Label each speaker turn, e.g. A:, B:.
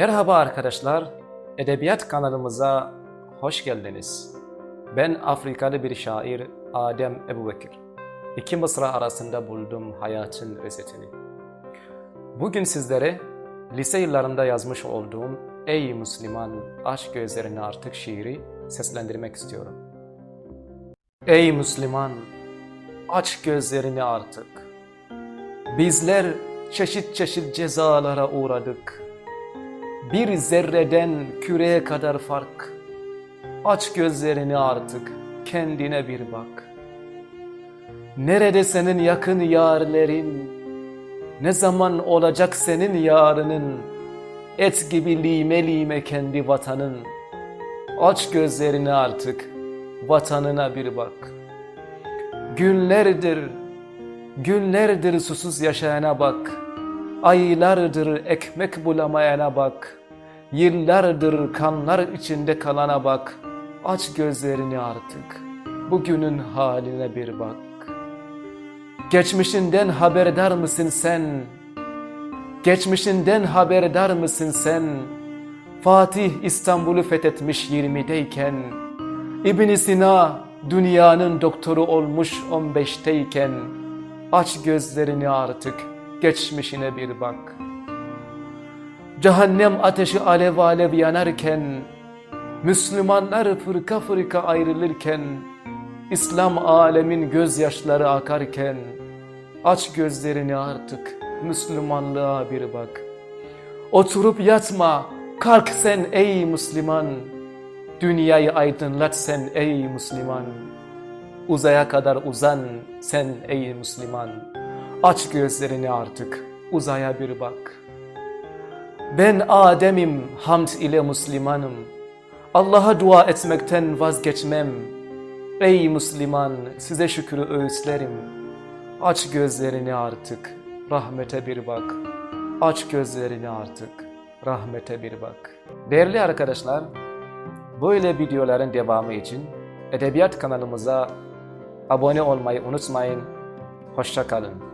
A: Merhaba arkadaşlar, Edebiyat kanalımıza hoş geldiniz. Ben Afrikalı bir şair Adem Ebubekir. İki mısra arasında buldum hayatın özetini. Bugün sizlere lise yıllarında yazmış olduğum Ey Müslüman aşk gözlerini artık şiiri seslendirmek istiyorum. Ey Müslüman aç gözlerini artık. Bizler çeşit çeşit cezalara uğradık. Bir zerreden küreye kadar fark. Aç gözlerini artık, kendine bir bak. Nerede senin yakın yarlerin? Ne zaman olacak senin yarının? Et gibi lime lime kendi vatanın. Aç gözlerini artık, vatanına bir bak. Günlerdir, günlerdir susuz yaşayana bak. Aylardır ekmek bulamayana bak. Yıllardır kanlar içinde kalana bak. Aç gözlerini artık. Bugünün haline bir bak. Geçmişinden haberdar mısın sen? Geçmişinden haberdar mısın sen? Fatih İstanbul'u fethetmiş 20'deyken, İbn Sina dünyanın doktoru olmuş 15'teyken, aç gözlerini artık, geçmişine bir bak. Cehennem ateşi alev alev yanarken, Müslümanlar fırka fırka ayrılırken, İslam alemin gözyaşları akarken, aç gözlerini artık, Müslümanlığa bir bak. Oturup yatma, kalk sen ey Müslüman, dünyayı aydınlat sen ey Müslüman. Uzaya kadar uzan sen ey Müslüman. Aç gözlerini artık uzaya bir bak. Ben Adem'im hamd ile Müslümanım. Allah'a dua etmekten vazgeçmem. Ey Müslüman size şükrü öğütlerim. Aç gözlerini artık rahmete bir bak. Aç gözlerini artık rahmete bir bak. Değerli arkadaşlar, böyle videoların devamı için Edebiyat kanalımıza abone olmayı unutmayın. Hoşça kalın.